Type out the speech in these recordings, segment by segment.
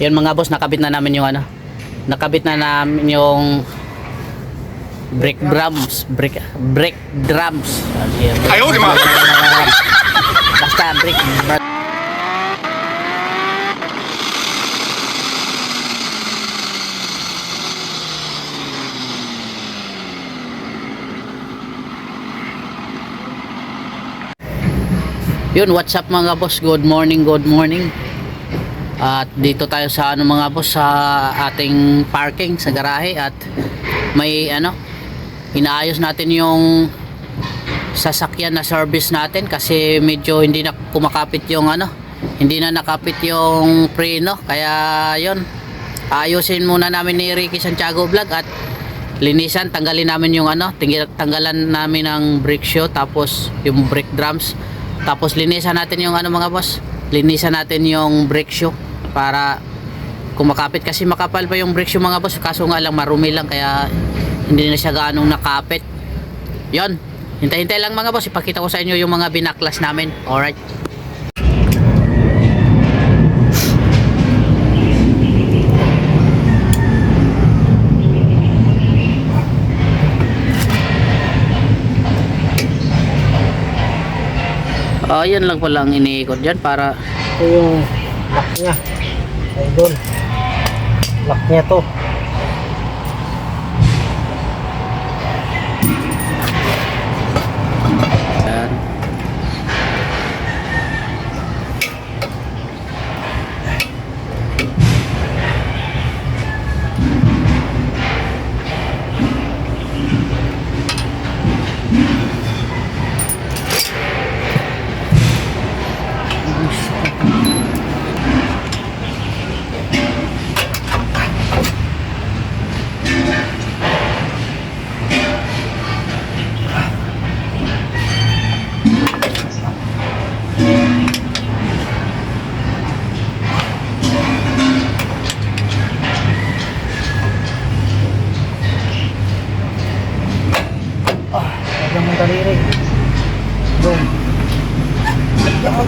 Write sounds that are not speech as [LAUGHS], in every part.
Yun mga boss, nakabit na namin yung ano. Nakabit na namin yung brake drums, brake brake drums. Ayaw, di ma. Basta brake drum. Yun, what's up mga boss? Good morning, good morning. At dito tayo sa ano mga boss sa ating parking sa garahe. At may ano inaayos natin yung sasakyan na service natin kasi medyo hindi na kumakapit yung ano hindi na nakapit yung preno. Kaya yon ayusin muna namin ni Ricky Santiago Vlog at linisan tanggalin namin yung ano tanggalan namin ng brake shoe tapos yung brake drums. Tapos linisan natin yung ano mga boss linisan natin yung brake shoe para kumakapit kasi makapal pa yung brake shoe mga boss. Kaso nga lang marumi lang kaya hindi na siya ganong nakapit. Yon hintay-hintay lang mga boss. Ipakita ko sa inyo yung mga binaklas namin. Alright Ah, yan lang pala ang iniikot dyan para Ito yung lock niya. Idol. Lock niya to.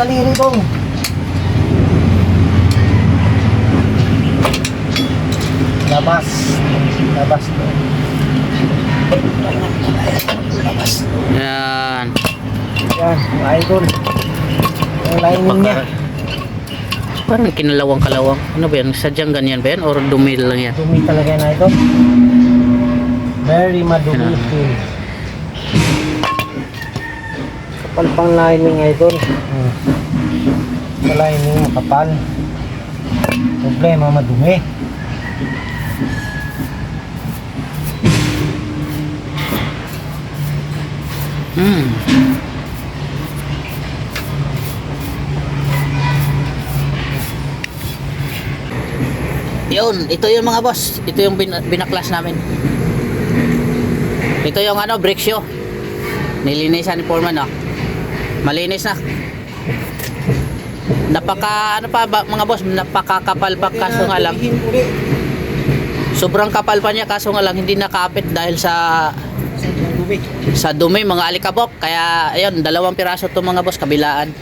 Daliri dong. Labas. Labas. Labas. Yan. Yan, yung idol. Yung lining niya. Parang kinalawang-kalawang. Ano ba yan? Sadyang ganyan ba yan? Or dumi lang yan? Dumi talaga yan idol. Very madumi. Yan. Kapal pang lining idol. Hmm. Sa lining makapal. Problema madumi. Hmm. Yun, ito yung mga boss. Ito yung bin binaklas namin. Ito yung ano, brake shoe. Nilinisan ni Foreman, oh. Malinis na. Napaka, ano pa ba, mga boss, napakakapal pa kaso nga lang. Sobrang kapal pa niya kaso nga lang hindi nakapit dahil sa Sa dumi. mga alikabok. Kaya ayun dalawang piraso to mga boss kabilaan.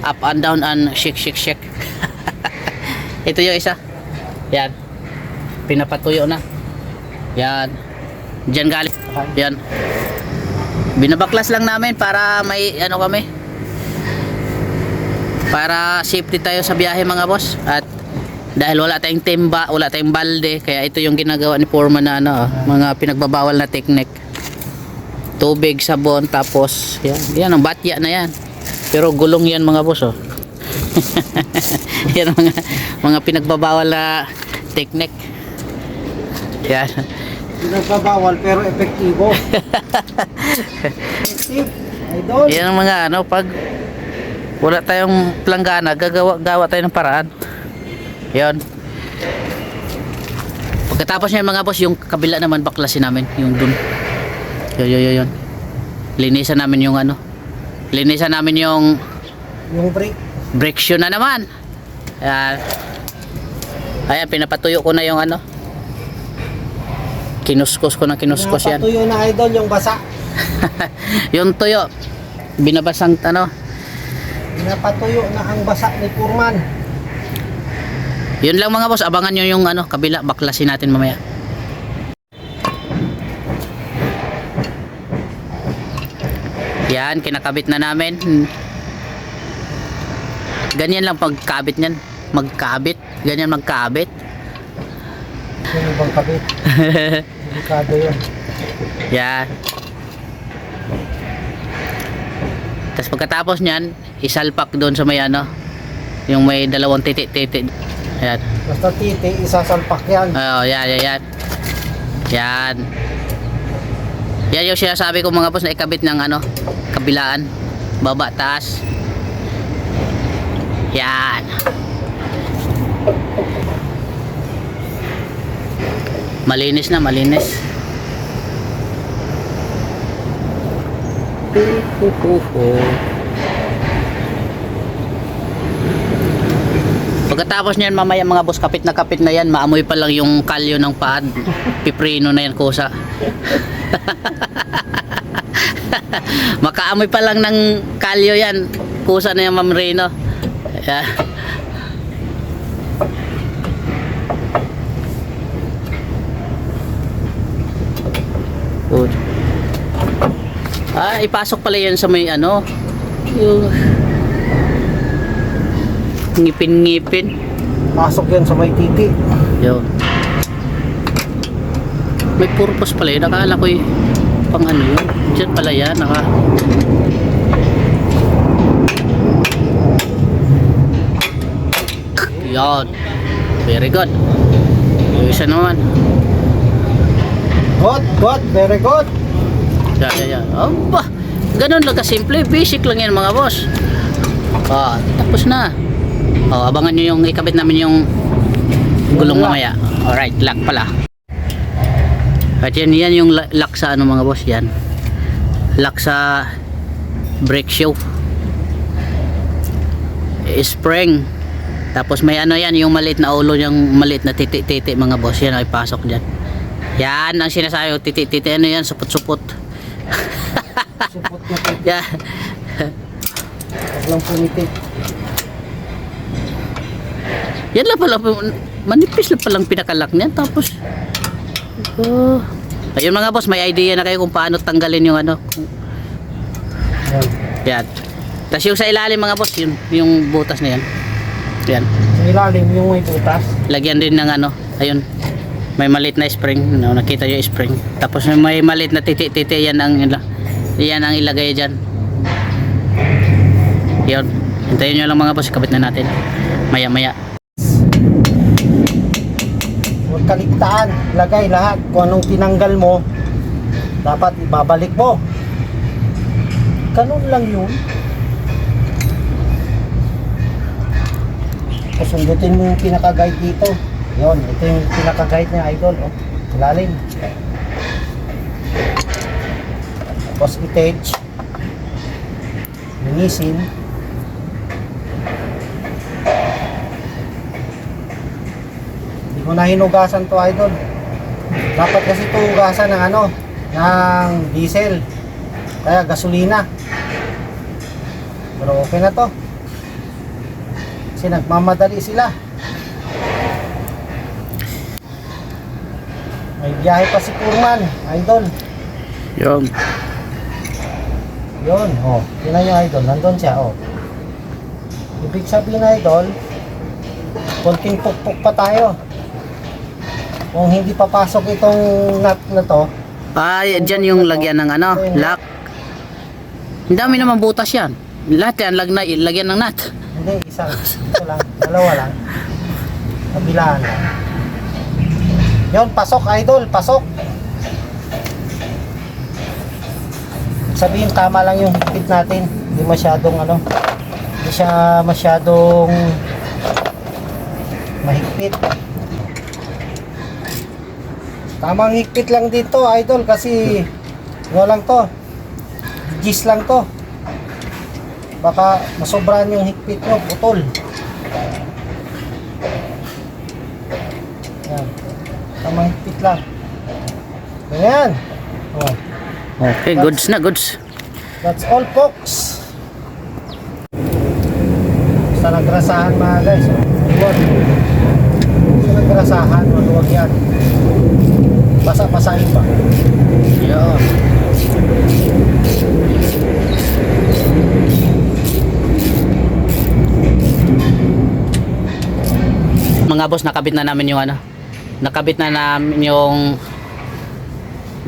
Up and down and shake shake shake. [LAUGHS] Ito yung isa. Yan. Pinapatuyo na. Yan. Diyan galing. Yan binabaklas lang namin para may ano kami para safety tayo sa biyahe mga boss at dahil wala tayong timba, wala tayong balde, kaya ito yung ginagawa ni Foreman na ano, mga pinagbabawal na technique tubig, sabon, tapos yan, yan ang batya na yan. Pero gulong yan mga boss oh. [LAUGHS] yan mga mga pinagbabawal na technique. Yan. Pinagbabawal pero epektibo. [LAUGHS] Effective. Idol. Yan ang mga ano pag wala tayong planggana, gagawa gawa tayo ng paraan. Yan. Pagkatapos niyan mga boss, yung kabila naman baklasin namin, yung dun. Yo yo yo yun. Linisan namin yung ano. Linisan namin yung Yung brake. brake shoe na naman. Ayan. Ayan, pinapatuyo ko na yung ano. Kinuskos ko na kinuskos yan. Napatuyo na idol yung basa. [LAUGHS] yung tuyo, binabasang ano. Napatuyo na ang basa ni Purman. Yun lang mga boss, abangan nyo yung ano, kabila, baklasin natin mamaya. Yan, kinakabit na namin. Ganyan lang pagkabit niyan. Magkabit. Ganyan magkabit. Yung ibang kabit. [LAUGHS] Delikado yun. Yan. Tapos pagkatapos niyan, isalpak doon sa may ano, yung may dalawang titi-titi. Yan. Basta titi, isasalpak yan. Oo, yan, yan, yan. Yan. Yan yung sinasabi ko mga boss na ikabit ng ano, kabilaan. Baba, taas. Yan. Malinis na, malinis. Pagkatapos niyan mamaya mga boss kapit na kapit na yan. Maamoy pa lang yung kalyo ng pad. Piprino na yan kusa. [LAUGHS] Makaamoy pa lang ng kalyo yan. Kusa na yan ma'am Reno. Yeah. Good. Ah, ipasok pala yan sa may ano yung ngipin-ngipin Pasok yan sa may titi. Yun. May purpose pala yun. Nakala ko yung pang ano yun. Diyan pala yan. Naka... Yan. Very good. Yung isa naman. Good, good, very good. Yan, yan. Oh, bah. Ganun lang kasimple. Basic lang yan mga boss. Ah, tapos na. Oh, abangan nyo yung ikabit namin yung gulong mamaya. Alright, lock pala. At yan, yan yung lock sa ano mga boss, yan. Lock sa brake shoe. Eh, Spring. Tapos may ano yan, yung maliit na ulo, yung maliit na titi-titi mga boss, yan ay pasok dyan. Yan ang sinasabi, titi-titi, ano yan, supot-supot. Supot na titi. Yan. Huwag lang pumitik. Yan lang pala, manipis lang palang pinakalak niyan. Tapos, oh. ayun mga boss, may idea na kayo kung paano tanggalin yung ano. Yan. Yan. Tapos yung sa ilalim mga boss, yun, yung butas na yan. Yan. Sa ilalim yung may butas. Lagyan din ng ano, ayun. May maliit na spring, no, nakita yung spring. Tapos may maliit na titi-titi, yan ang, yan ang ilagay dyan. Yun. Hintayin nyo lang mga boss, kabit na natin. Maya-maya. Huwag kaligtaan. Lagay lahat. Kung anong tinanggal mo, dapat ibabalik mo. Ganun lang yun. Pasundutin mo yung pinaka-guide dito. Yun, ito yung pinaka-guide niya, idol. Oh, ilalim. Tapos i-touch. Linisin. Hindi ko na hinugasan to idol. Dapat kasi ito hugasan ng ano, ng diesel. Kaya gasolina. Pero okay na to. Kasi nagmamadali sila. May biyahe pa si Purman, idol. Yun. Yun, oh. Tingnan nyo idol, nandun siya, oh. Ibig sabihin idol, konting pukpuk pa tayo. Kung hindi papasok itong nut na to, Ay, dyan yung lagyan ng ano, lock. Ang dami naman butas yan. Lahat yan, lag na, lagyan ng nut. hindi, isang, ito lang, dalawa lang. Kabilaan lang. Yun, pasok idol, pasok. Sabihin tama lang yung higpit natin. Hindi masyadong ano, hindi siya masyadong mahigpit. Tamang higpit lang dito, idol, kasi ano lang to, gis lang to. Baka masobran yung higpit nyo, putol. Yan. Tamang higpit lang. Ganyan. Oh, Okay, goods na, goods. that's all, folks. Basta nagrasahan mga guys. Oh. Good. grasahan, maluwag yan. Basa-basahin ba? Yun. Mga boss, nakabit na namin yung ano. Nakabit na namin yung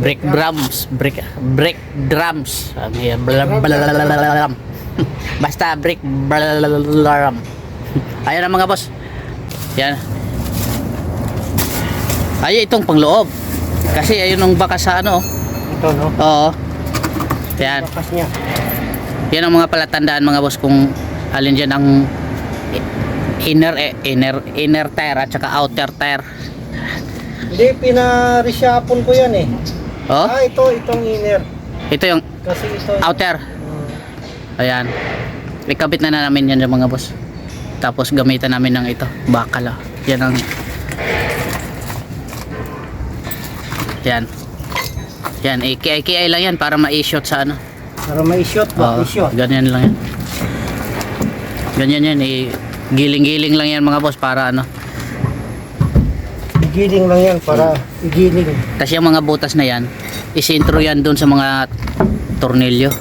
brake drums, brake brake drums. [LAUGHS] Basta brake drum. [LAUGHS] Ayan na mga boss. Yan. Ay, itong pangloob. Kasi ayun ang bakas sa ano. Ito, no? Oo. Yan. Bakas niya. Yan ang mga palatandaan mga boss kung alin dyan ang inner eh, inner inner tire at saka outer tire. Hindi, pinaresyapon ko yan eh. Oh, Ah, ito, itong inner. ito yung Kasi ito... outer. Hmm. Ayan. Ikabit na, na namin yan yung mga boss. Tapos gamitan namin ng ito, bakal. ah. Yan ang Yan. Yan, AKI lang yan para ma-shot sa ano. Para may shot ba? Oo, I-shot. ganyan lang yan. Ganyan yan, eh, giling-giling lang yan mga boss para ano. Igiling lang yan para igiling. Tapos yung mga butas na yan, isintro yan doon sa mga tornilyo,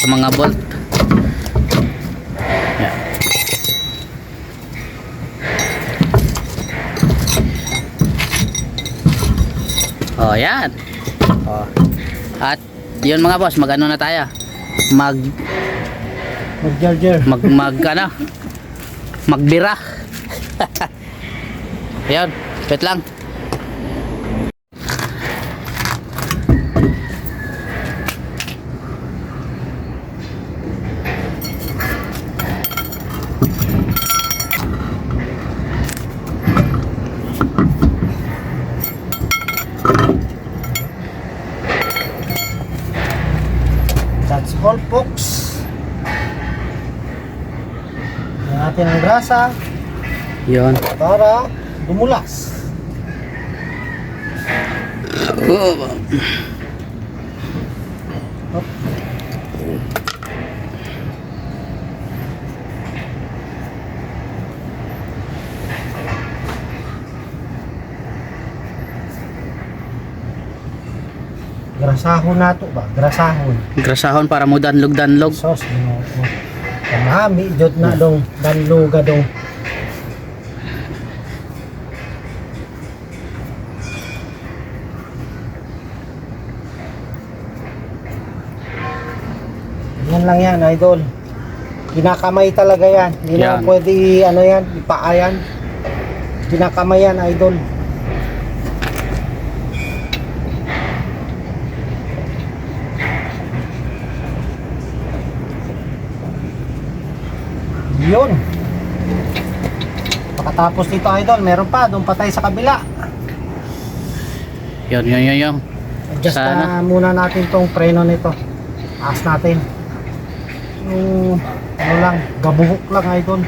sa mga bolt. Yan. Oh, yan. Oh. At yun mga boss, mag ano na tayo? Mag Mag-jar-jar. mag mag [LAUGHS] ano? Magbira. [LAUGHS] Ayun, wait lang. That's all folks. Yan natin ang grasa Yun. para dumulas. Grasahon nato ba? Grasahon. Grasahon para mo danlog-danlog. Sos, no. Kamami, jod na dong, danluga dong. Yan lang yan, idol. Kinakamay talaga yan. Hindi na Yan. pwede, i- ano yan, ipaa yan. Kinakamay yan, idol. Yun. Pagkatapos nito, idol, meron pa. Doon pa tayo sa kabila. Yun, yun, yun, yun. Adjust Sana. na muna natin tong preno nito. Taas natin. Yung ano lang, gabuhok lang idol.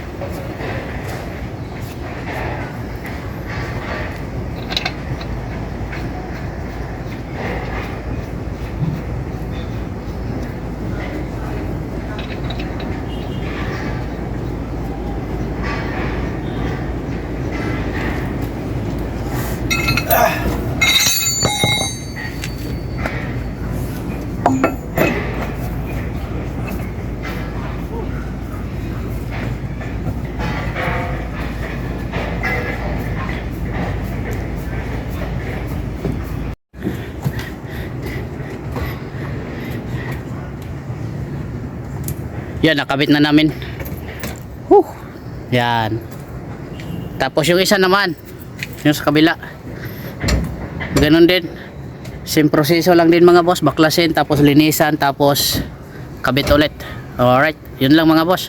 Yan, nakabit na namin. Huh. Yan. Tapos yung isa naman, yung sa kabila. Ganon din. Same proseso lang din mga boss. Baklasin, tapos linisan, tapos kabit ulit. Alright, yun lang mga boss.